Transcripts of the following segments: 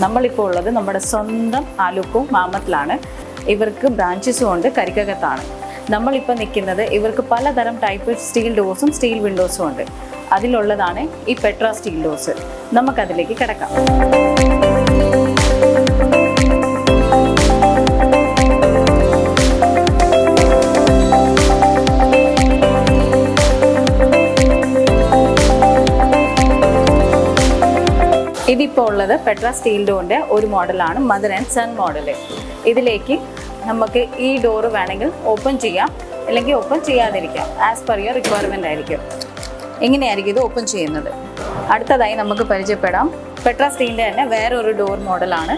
നമ്മളിപ്പോൾ ഉള്ളത് നമ്മുടെ സ്വന്തം ആലുക്കു മാമത്തിലാണ്. ഇവർക്ക് ബ്രാഞ്ചസും ഉണ്ട് കരിക്കകത്താണ്. നമ്മളിപ്പോൾ നിൽക്കുന്നത് ഇവർക്ക് പലതരം ടൈപ്പ് സ്റ്റീൽ ഡോസും സ്റ്റീൽ വിൻഡോസും ഉണ്ട്. അതിലുള്ളതാണ് ഈ പെട്ര സ്റ്റീൽ ഡോസ് നമുക്കതിലേക്ക് കിടക്കാം. ഇതിപ്പോൾ ഉള്ളത് പെട്ര സ്റ്റീൽ ഡോറിന്റെ ഒരു മോഡലാണ് മദർ ആൻഡ് സൺ മോഡൽ ഇതിലേക്ക് നമുക്ക് ഈ ഡോറ് വേണമെങ്കിൽ ഓപ്പൺ ചെയ്യാം അല്ലെങ്കിൽ ഓപ്പൺ ചെയ്യാതിരിക്കാം ആസ് പെർ യുവർ റിക്വയർമെന്റ് ആയിരിക്കും. എങ്ങനെയായിരിക്കും ഇത് ഓപ്പൺ ചെയ്യുന്നത്. അടുത്തതായി നമുക്ക് പരിചയപ്പെടാം. പെട്ര സ്റ്റീലിന്റെ തന്നെ വേറൊരു ഡോർ മോഡലാണ്.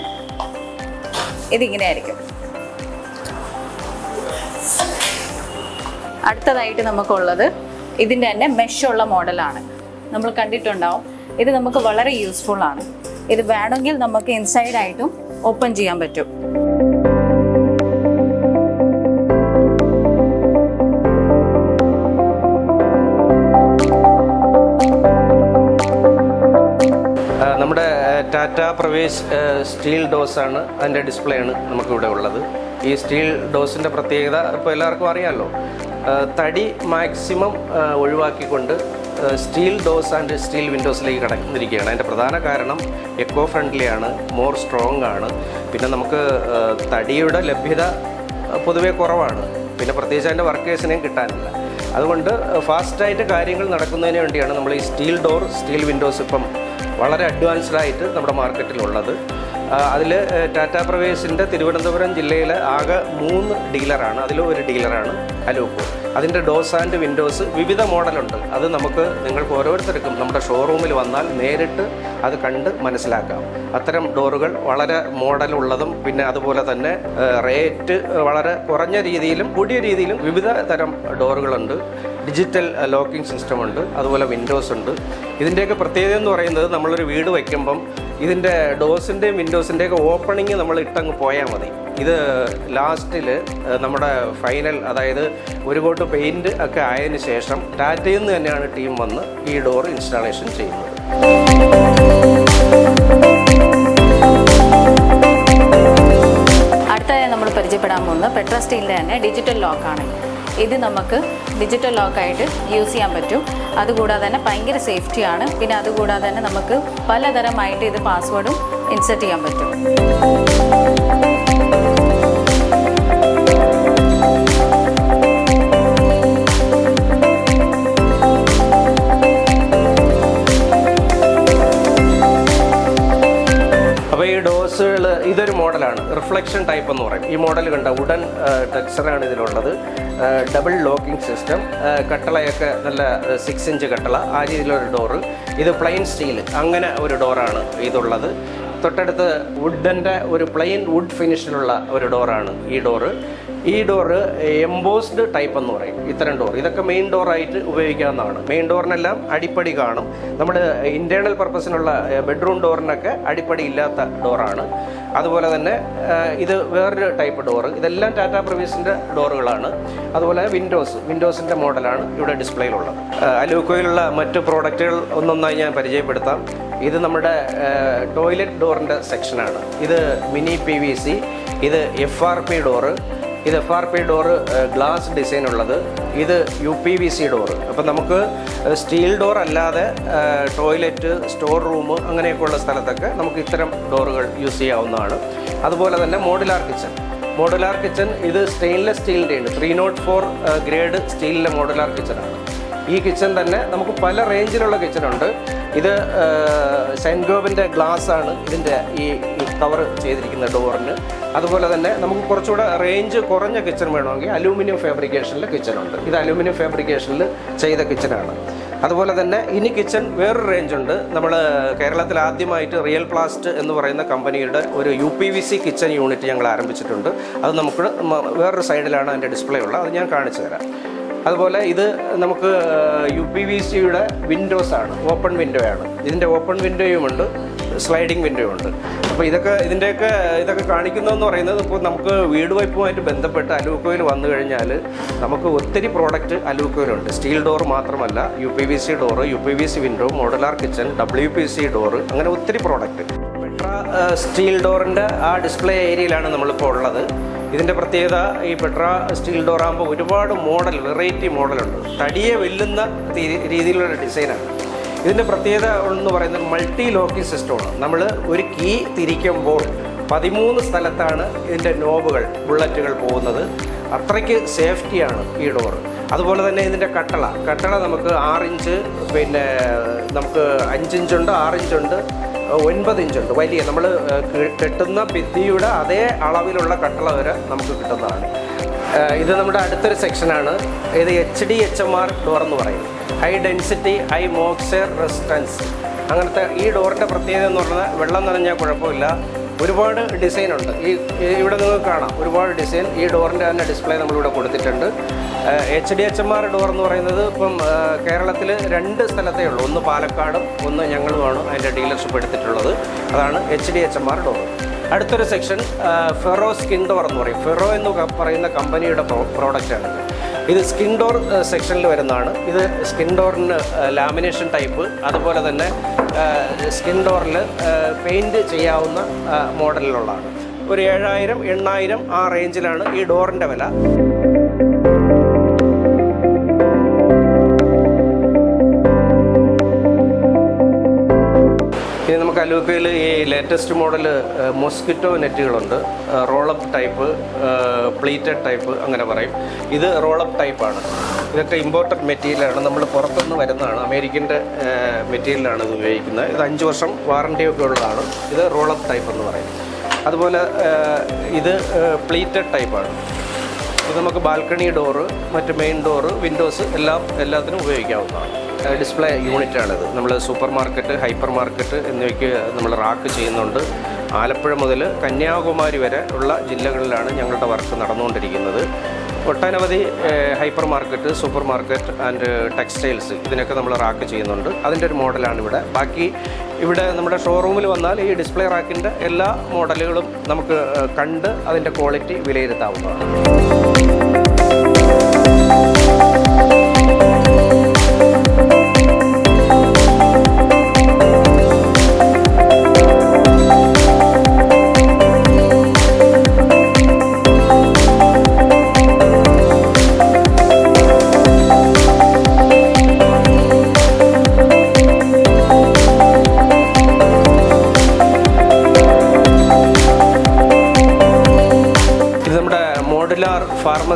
ഇതിങ്ങനെയായിരിക്കും. അടുത്തതായിട്ട് നമുക്കുള്ളത് ഇതിന്റെ തന്നെ മെഷുള്ള മോഡലാണ്. നമ്മൾ കണ്ടിട്ടുണ്ടാവും. ഇത് നമുക്ക് വളരെ യൂസ്ഫുൾ ആണ്. ഇത് വേണമെങ്കിൽ നമുക്ക് ഇൻസൈഡ് ആയിട്ടും ഓപ്പൺ ചെയ്യാൻ പറ്റും. നമ്മുടെ ടാറ്റ പ്രവേശ് സ്റ്റീൽ ഡോസാണ് അതിന്റെ ഡിസ്പ്ലേ ആണ് നമുക്കിവിടെ ഉള്ളത്. ഈ സ്റ്റീൽ ഡോസിന്റെ പ്രത്യേകത ഇപ്പോൾ എല്ലാവർക്കും അറിയാമല്ലോ തടി മാക്സിമം ഒഴിവാക്കിക്കൊണ്ട് സ്റ്റീൽ ഡോസ് ആൻഡ് സ്റ്റീൽ വിൻഡോസിലേക്ക് കടന്നിരിക്കുകയാണ് അതിന്റെ പ്രധാന കാരണം എക്കോ ഫ്രണ്ട്ലി ആണ് മോർ സ്ട്രോങ് ആണ്. പിന്നെ നമുക്ക് തടിയുടെ ലഭ്യത പൊതുവേ കുറവാണ്. പിന്നെ പ്രത്യേകിച്ച് അതിന്റെ വർക്കേഴ്സിനെയും കിട്ടാനില്ല. അതുകൊണ്ട് ഫാസ്റ്റായിട്ട് കാര്യങ്ങൾ നടക്കുന്നതിന് വേണ്ടിയാണ് നമ്മൾ ഈ സ്റ്റീൽ ഡോർ സ്റ്റീൽ വിൻഡോസ് ഇപ്പം വളരെ അഡ്വാൻസ്ഡ് ആയിട്ട് നമ്മുടെ മാർക്കറ്റിലുള്ളത്. അതിൽ ടാറ്റ പ്രവേശിന്റെ തിരുവനന്തപുരം ജില്ലയിലെ ആകെ മൂന്ന് ഡീലറാണ്. അതിൽ ഒരു ഡീലറാണ് അലോക്കോ. അതിന്റെ ഡോസ് ആൻഡ് വിൻഡോസ് വിവിധ മോഡലുണ്ട്. അത് നമുക്ക് നിങ്ങൾക്ക് ഓരോരുത്തർക്കും നമ്മുടെ ഷോറൂമിൽ വന്നാൽ നേരിട്ട് അത് കണ്ട് മനസ്സിലാക്കാം. അത്തരം ഡോറുകൾ വളരെ മോഡലുള്ളതും പിന്നെ അതുപോലെ തന്നെ റേറ്റ് വളരെ കുറഞ്ഞ രീതിയിലും കൂടിയ രീതിയിലും വിവിധ തരം ഡോറുകളുണ്ട്. ഡിജിറ്റൽ ലോക്കിംഗ് സിസ്റ്റം ഉണ്ട് അതുപോലെ വിൻഡോസ് ഉണ്ട്. ഇതിന്റെയൊക്കെ പ്രത്യേകത എന്ന് പറയുന്നത് നമ്മളൊരു വീട് വയ്ക്കുമ്പം ഇതിന്റെ ഡോസിന്റെയും വിൻഡോസിന്റെയൊക്കെ ഓപ്പണിങ് നമ്മൾ ഇട്ടങ്ങ് പോയാൽ മതി. ഇത് ലാസ്റ്റിൽ നമ്മുടെ ഫൈനൽ അതായത് ഒരു കോട്ട് പെയിന്റ് ഒക്കെ ആയതിനു ശേഷം ടാറ്റയിൽ നിന്ന് തന്നെയാണ് ടീം വന്ന് ഈ ഡോർ ഇൻസ്റ്റാളേഷൻ ചെയ്യുന്നത്. അടുത്തതായി നമ്മൾ പരിചയപ്പെടാൻ പോകുന്നത് പെട്ര സ്റ്റീലിന്റെ തന്നെ ഡിജിറ്റൽ ലോക്കാണ്. ഇത് നമുക്ക് ഡിജിറ്റൽ ലോക്കായിട്ട് യൂസ് ചെയ്യാൻ പറ്റും. അതുകൂടാതെ തന്നെ ഭയങ്കര സേഫ്റ്റിയാണ് പിന്നെ അതുകൂടാതെ തന്നെ നമുക്ക് പലതരമായിട്ട് ഇത് പാസ്വേഡും ഇൻസെർട്ട് ചെയ്യാൻ പറ്റും. ഈ ഡോസുകൾ ഇതൊരു മോഡലാണ്. റിഫ്ലക്ഷൻ ടൈപ്പ് എന്ന് പറയും. ഈ മോഡൽ കണ്ട ഉടൻ ടെക്സ്ചറാണ് ഇതിലുള്ളത്. Double locking system. കട്ടളയൊക്കെ നല്ല സിക്സ് ഇഞ്ച് കട്ടള. ആ രീതിയിലൊരു ഡോറ്. ഇത് പ്ലെയിൻ സ്റ്റീൽ. അങ്ങനെ ഒരു ഡോറാണ് ഇതുള്ളത്. തൊട്ടടുത്ത് വുഡന്റെ ഒരു പ്ലെയിൻ വുഡ് ഫിനിഷിലുള്ള ഒരു ഡോറാണ് ഈ ഡോറ്. ഈ ഡോറ് എംബോസ്ഡ് ടൈപ്പ് എന്ന് പറയും. ഇത്തരം ഡോർ ഇതൊക്കെ മെയിൻ ഡോറായിട്ട് ഉപയോഗിക്കാവുന്നതാണ്. മെയിൻ ഡോറിനെല്ലാം അടിപ്പടി കാണും. നമ്മുടെ ഇന്റേർണൽ പർപ്പസിനുള്ള ബെഡ്റൂം ഡോറിനൊക്കെ അടിപ്പടി ഇല്ലാത്ത ഡോറാണ് അതുപോലെ തന്നെ ഇത് വേറൊരു ടൈപ്പ് ഡോറ് ഇതെല്ലാം ടാറ്റ പ്രവീസിന്റെ ഡോറുകളാണ് അതുപോലെ വിൻഡോസ് വിൻഡോസിന്റെ മോഡലാണ് ഇവിടെ ഡിസ്പ്ലേയിലുള്ളത് അലൂക്കോയിലുള്ള മറ്റു പ്രോഡക്റ്റുകൾ ഒന്നൊന്നായി ഞാൻ പരിചയപ്പെടുത്താം. ഇത് നമ്മുടെ ടോയ്ലറ്റ് ഡോറിന്റെ സെക്ഷനാണ് ഇത് മിനി പി വി സി ഇത് എഫ് ആർ പി ഡോറ് ഇത് F R P door glass design ഉള്ളത്. ഇത് U P V C door അപ്പം നമുക്ക് സ്റ്റീൽ ഡോർ അല്ലാതെ ടോയ്ലറ്റ് സ്റ്റോർ റൂം അങ്ങനെയൊക്കെയുള്ള സ്ഥലത്തൊക്കെ നമുക്ക് ഇത്തരം ഡോറുകൾ യൂസ് ചെയ്യാവുന്നതാണ്. അതുപോലെ തന്നെ മോഡുലാർ കിച്ചൺ മോഡുലാർ കിച്ചൺ ഇത് സ്റ്റെയിൻലെസ് സ്റ്റീലിന്റെ ഉണ്ട് ത്രീ നോട്ട് ഫോർ ഗ്രേഡ് സ്റ്റീലിലെ മോഡുലാർ കിച്ചണാണ് ഈ കിച്ചൺ തന്നെ നമുക്ക് പല റേഞ്ചിലുള്ള കിച്ചണുണ്ട് ഇത് സെൻഗോവിന്റെ ഗ്ലാസ് ആണ് ഇതിന്റെ ഈ കവർ ചെയ്തിരിക്കുന്ന ഡോറിന്. അതുപോലെ തന്നെ നമുക്ക് കുറച്ചുകൂടെ റേഞ്ച് കുറഞ്ഞ കിച്ചൺ വേണമെങ്കിൽ അലൂമിനിയം ഫാബ്രിക്കേഷനിൽ കിച്ചണുണ്ട് ഇത് അലൂമിനിയം ഫാബ്രിക്കേഷനിൽ ചെയ്ത കിച്ചണാണ് അതുപോലെ തന്നെ ഇനി കിച്ചൺ വേറൊരു റേഞ്ച് ഉണ്ട്. നമ്മൾ കേരളത്തിൽ ആദ്യമായിട്ട് റിയൽ പ്ലാസ്റ്റ് എന്ന് പറയുന്ന കമ്പനിയുടെ ഒരു U P V C kitchen unit ഞങ്ങൾ ആരംഭിച്ചിട്ടുണ്ട്. അത് നമുക്ക് വേറൊരു സൈഡിലാണ് അതിന്റെ ഡിസ്പ്ലേ ഉള്ളത്. അത് ഞാൻ കാണിച്ചു തരാം. അതുപോലെ ഇത് നമുക്ക് യു പി വി സിയുടെ വിൻഡോസ് ആണ്. ഓപ്പൺ വിൻഡോ ആണ്. ഇതിന്റെ ഓപ്പൺ വിൻഡോയും ഉണ്ട്. സ്ലൈഡിംഗ് വിൻഡോ ഉണ്ട്. അപ്പോൾ ഇതൊക്കെ ഇതിന്റെയൊക്കെ ഇതൊക്കെ കാണിക്കുന്നതെന്ന് പറയുന്നത് ഇപ്പോൾ നമുക്ക് വീട് വയ്പ്പുമായിട്ട് ബന്ധപ്പെട്ട് അലൂക്കോയിൽ വന്നു കഴിഞ്ഞാൽ നമുക്ക് ഒത്തിരി പ്രോഡക്റ്റ് അലൂക്കോയിലുണ്ട്. സ്റ്റീൽ ഡോർ മാത്രമല്ല U P V C door U P V C window modular kitchen W P C door അങ്ങനെ ഒത്തിരി പ്രോഡക്റ്റ് പെട്ര സ്റ്റീൽ ഡോറിന്റെ ആ ഡിസ്പ്ലേ ഏരിയയിലാണ് നമ്മളിപ്പോൾ ഉള്ളത്. ഇതിന്റെ പ്രത്യേകത ഈ പെട്ര സ്റ്റീൽ ഡോർ ആകുമ്പോൾ ഒരുപാട് മോഡൽ വെറൈറ്റി മോഡലുണ്ട് തടിയെ വെല്ലുന്ന രീതിയിലുള്ള ഡിസൈനാണ് ഇതിന്റെ പ്രത്യേകത എന്ന് പറയുന്നത് മൾട്ടി ലോക്കിംഗ് സിസ്റ്റമാണ് നമ്മൾ ഒരു കീ തിരിക്കുമ്പോൾ പതിമൂന്ന് സ്ഥലത്താണ് ഇതിന്റെ നോബുകൾ ബുള്ളറ്റുകൾ പോകുന്നത്. അത്രയ്ക്ക് സേഫ്റ്റിയാണ് ഈ ഡോറ് അതുപോലെ തന്നെ ഇതിന്റെ കട്ടള. കട്ടള നമുക്ക് ആറിഞ്ച് പിന്നെ നമുക്ക് അഞ്ചിഞ്ചുണ്ട് ആറിഞ്ചുണ്ട് ഒൻപത് ഇഞ്ചുണ്ട് വലിയ നമ്മൾ കെട്ടുന്ന ഭിത്തിയുടെ അതേ അളവിലുള്ള കട്ടള വരെ നമുക്ക് കിട്ടുന്നതാണ്. ഇത് നമ്മുടെ അടുത്തൊരു സെക്ഷനാണ് ഇത് H D H M R door എന്ന് പറയും. High density high moisture resistance അങ്ങനത്തെ ഈ ഡോറിന്റെ പ്രത്യേകത എന്ന് പറഞ്ഞാൽ വെള്ളം നനഞ്ഞാൽ കുഴപ്പമില്ല. ഒരുപാട് ഡിസൈൻ ഉണ്ട്. ഈ ഇവിടെ നിങ്ങൾക്ക് കാണാം. ഒരുപാട് ഡിസൈൻ ഈ ഡോറിന്റെ തന്നെ ഡിസ്പ്ലേ നമ്മളിവിടെ കൊടുത്തിട്ടുണ്ട്. H D H M R door എന്ന് പറയുന്നത് ഇപ്പം കേരളത്തിൽ രണ്ട് സ്ഥലത്തേ ഉള്ളൂ. ഒന്ന് പാലക്കാടും ഒന്ന് ഞങ്ങളുമാണ് അതിന്റെ ഡീലർഷിപ്പ് എടുത്തിട്ടുള്ളത്. അതാണ് H D H M R door അടുത്തൊരു സെക്ഷൻ ഫെറോ സ്കിൻ ഡോർ എന്ന് പറയും. ഫെറോ എന്ന് പറയുന്ന കമ്പനിയുടെ പ്രോഡക്റ്റാണ് ഇത് സ്കിൻ ഡോർ സെക്ഷനിൽ വരുന്നതാണ്. ഇത് സ്കിൻ ഡോറിന് ലാമിനേഷൻ ടൈപ്പ് അതുപോലെ തന്നെ സ്കിൻ ഡോറിൽ പെയിന്റ് ചെയ്യാവുന്ന മോഡലിലുള്ളതാണ്. ഒരു ഏഴായിരം എണ്ണായിരം ആ റേഞ്ചിലാണ് ഈ ഡോറിന്റെ വില. ഇനി നമുക്ക് അലൂക്കയിൽ ഈ latest model mosquito നെറ്റുകളുണ്ട് roll up type pleated type അങ്ങനെ പറയും. ഇത് റോളപ്പ് ടൈപ്പാണ് ഇതൊക്കെ ഇമ്പോർട്ടഡ് മെറ്റീരിയലാണ് നമ്മൾ പുറത്തുനിന്ന് വരുന്നതാണ്. അമേരിക്കന്റെ മെറ്റീരിയലാണ് ഇത് ഉപയോഗിക്കുന്നത്. ഇത് അഞ്ച് വർഷം വാറണ്ടിയൊക്കെ ഉള്ളതാണ്. ഇത് റോളപ്പ് ടൈപ്പ് എന്ന് പറയും. അതുപോലെ ഇത് പ്ലീറ്റഡ് ടൈപ്പാണ് ഇത് നമുക്ക് ബാൽക്കണി ഡോറ് മറ്റ് മെയിൻ ഡോറ് വിൻഡോസ് എല്ലാം എല്ലാത്തിനും ഉപയോഗിക്കാവുന്നതാണ്. ഡിസ്പ്ലേ യൂണിറ്റാണിത് നമ്മൾ സൂപ്പർ മാർക്കറ്റ് ഹൈപ്പർ മാർക്കറ്റ് എന്നിവയ്ക്ക് നമ്മൾ റാക്ക് ചെയ്യുന്നുണ്ട്. ആലപ്പുഴ മുതൽ കന്യാകുമാരി വരെ ഉള്ള ജില്ലകളിലാണ് ഞങ്ങളുടെ വർക്ക് നടന്നുകൊണ്ടിരിക്കുന്നത്. ഒട്ടനവധി hyper market super market and textiles ഇതിനൊക്കെ നമ്മൾ റാക്ക് ചെയ്യുന്നുണ്ട്. അതിന്റെ ഒരു മോഡലാണ് ഇവിടെ. ബാക്കി ഇവിടെ നമ്മുടെ ഷോറൂമിൽ വന്നാൽ ഈ ഡിസ്പ്ലേ റാക്കിന്റെ എല്ലാ മോഡലുകളും നമുക്ക് കണ്ട് അതിന്റെ ക്വാളിറ്റി വിലയിരുത്താവുന്നതാണ്.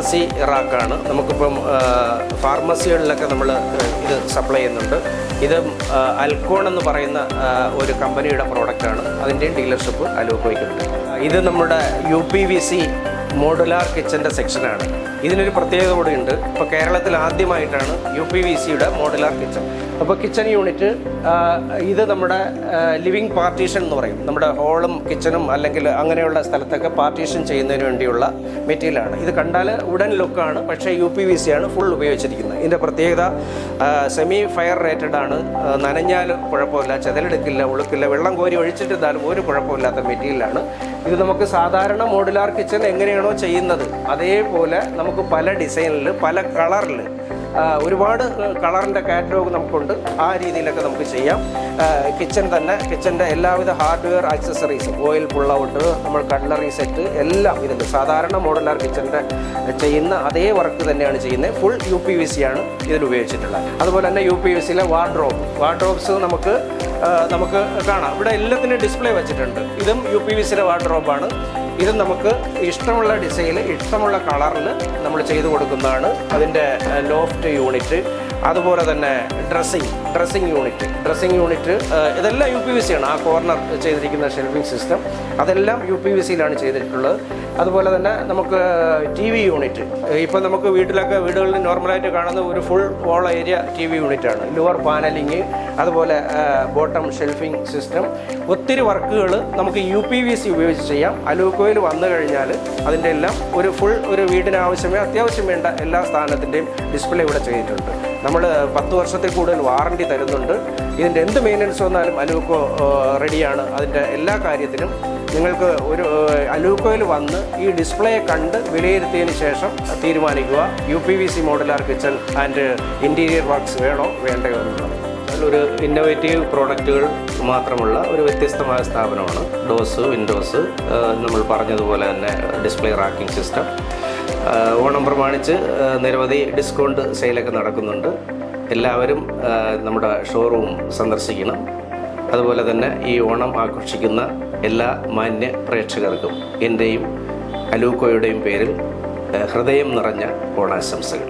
ഫാർമസി റാക്കാണ്. നമുക്കിപ്പം ഫാർമസികളിലൊക്കെ നമ്മൾ ഇത് സപ്ലൈ ചെയ്യുന്നുണ്ട്. ഇത് അൽക്കോൺ എന്ന് പറയുന്ന ഒരു കമ്പനിയുടെ പ്രോഡക്റ്റാണ്. അതിന്റെയും ഡീലർഷിപ്പ് അലോക്കോയ്ക്കുണ്ട് ഇത് നമ്മുടെ U P V C modular കിച്ചന്റെ സെക്ഷനാണ്. ഇതിനൊരു പ്രത്യേകത കൂടെ ഉണ്ട് ഇപ്പോൾ കേരളത്തിൽ ആദ്യമായിട്ടാണ് യു പി വി സിയുടെ മോഡുലാർ കിച്ചൺ അപ്പോൾ കിച്ചൺ യൂണിറ്റ് ഇത് നമ്മുടെ ലിവിങ് പാർട്ടീഷൻ എന്ന് പറയും. നമ്മുടെ ഹോളും കിച്ചണും അല്ലെങ്കിൽ അങ്ങനെയുള്ള സ്ഥലത്തൊക്കെ പാർട്ടീഷൻ ചെയ്യുന്നതിന് വേണ്ടിയുള്ള മെറ്റീരിയലാണ് ഇത് കണ്ടാൽ ഉടൻ ലുക്കാണ് പക്ഷേ യു പി വി സി ആണ് ഫുൾ ഉപയോഗിച്ചിരിക്കുന്നത്. ഇതിന്റെ പ്രത്യേകത സെമി ഫയർ റേറ്റഡ് ആണ്. നനഞ്ഞാൽ കുഴപ്പമില്ല ചെതലെടുക്കില്ല ഉളുക്കില്ല വെള്ളം കോരി ഒഴിച്ചിട്ടിരുന്നാലും ഒരു കുഴപ്പമില്ലാത്ത മെറ്റീരിയലാണ് ഇത് നമുക്ക് സാധാരണ മോഡുലാർ കിച്ചൺ എങ്ങനെയാണോ ചെയ്യുന്നത്? അതേപോലെ നമുക്ക് പല ഡിസൈനിൽ പല കളറിൽ ഒരുപാട് കളറിന്റെ കാറ്റലോഗ് നമുക്കുണ്ട്. ആ രീതിയിലൊക്കെ നമുക്ക് ചെയ്യാം. കിച്ചൺ തന്നെ കിച്ചന്റെ എല്ലാവിധ hardware accessories oil pull out നമ്മൾ കട്ട്ലറി സെറ്റ് എല്ലാം ഇതിന്റെ സാധാരണ മോഡലാർ കിച്ചന്റെ ചെയ്യുന്ന അതേ വർക്ക് തന്നെയാണ് ചെയ്യുന്നത്. Full U P V C ആണ് ഇതിൽ ഉപയോഗിച്ചിട്ടുള്ളത്. അതുപോലെ തന്നെ യു പി വി സിയിലെ വാർഡ്രോബ് വാർഡ്രോബ്സ് നമുക്ക് നമുക്ക് കാണാം. ഇവിടെ എല്ലാത്തിനും ഡിസ്പ്ലേ വെച്ചിട്ടുണ്ട്. ഇതും യു പി വി സിയുടെ വാർഡ്രോബാണ് ഇത് നമുക്ക് ഇഷ്ടമുള്ള ഡിസൈനിൽ ഇഷ്ടമുള്ള കളറിൽ നമ്മൾ ചെയ്തു കൊടുക്കുന്നതാണ്. അതിന്റെ ലോഫ്റ്റ് യൂണിറ്റ് അതുപോലെ തന്നെ dressing dressing unit dressing unit ഇതെല്ലാം യു പി വി സിയാണ് ആ കോർണർ ചെയ്തിരിക്കുന്ന ഷെൽഫിംഗ് സിസ്റ്റം അതെല്ലാം യു പി വി സിയിലാണ് ചെയ്തിട്ടുള്ളത്. അതുപോലെ തന്നെ നമുക്ക് ടി വി യൂണിറ്റ് ഇപ്പം നമുക്ക് വീട്ടിലൊക്കെ വീടുകളിൽ നോർമലായിട്ട് കാണുന്ന ഒരു full wall area T V യൂണിറ്റാണ് ലുവർ പാനലിങ് അതുപോലെ ബോട്ടം ഷെൽഫിംഗ് സിസ്റ്റം ഒത്തിരി വർക്കുകൾ നമുക്ക് യു പി വി സി ഉപയോഗിച്ച് ചെയ്യാം. അലൂക്കോയിൽ വന്നു കഴിഞ്ഞാൽ അതിന്റെ എല്ലാം ഒരു ഫുൾ ഒരു വീടിന് ആവശ്യമേ അത്യാവശ്യം വേണ്ട എല്ലാ സ്ഥാനത്തിന്റെയും ഡിസ്പ്ലേ ഇവിടെ ചെയ്തിട്ടുണ്ട്. നമ്മൾ പത്ത് വർഷത്തിൽ കൂടുതൽ വാറണ്ടി തരുന്നുണ്ട്. ഇതിന്റെ എന്ത് മെയിന്റനൻസ് വന്നാലും അലൂക്കോ റെഡിയാണ് അതിന്റെ എല്ലാ കാര്യത്തിനും നിങ്ങൾക്ക് ഒരു അലൂക്കോയിൽ വന്ന് ഈ ഡിസ്പ്ലേ കണ്ട് വിലയിരുത്തിയതിന് ശേഷം തീരുമാനിക്കുക. U P V C modular kitchen and interior works വേണോ? വേണ്ടയോ എന്നുള്ളത് ഒരു ഇന്നോവേറ്റീവ് പ്രോഡക്റ്റുകൾ മാത്രമുള്ള ഒരു വ്യത്യസ്തമായ സ്ഥാപനമാണ്. ഡോസ് വിൻഡോസ് നമ്മൾ പറഞ്ഞതുപോലെ തന്നെ ഡിസ്പ്ലേ റാക്കിംഗ് സിസ്റ്റം ഓണം പ്രമാണിച്ച് നിരവധി ഡിസ്കൗണ്ട് സെയിലൊക്കെ നടക്കുന്നുണ്ട്. എല്ലാവരും നമ്മുടെ ഷോറൂം സന്ദർശിക്കണം. അതുപോലെ തന്നെ ഈ ഓണം ആഘോഷിക്കുന്ന എല്ലാ മാന്യ പ്രേക്ഷകർക്കും എന്റെയും അലൂക്കോയുടെയും പേരിൽ ഹൃദയം നിറഞ്ഞ ഓണാശംസകൾ.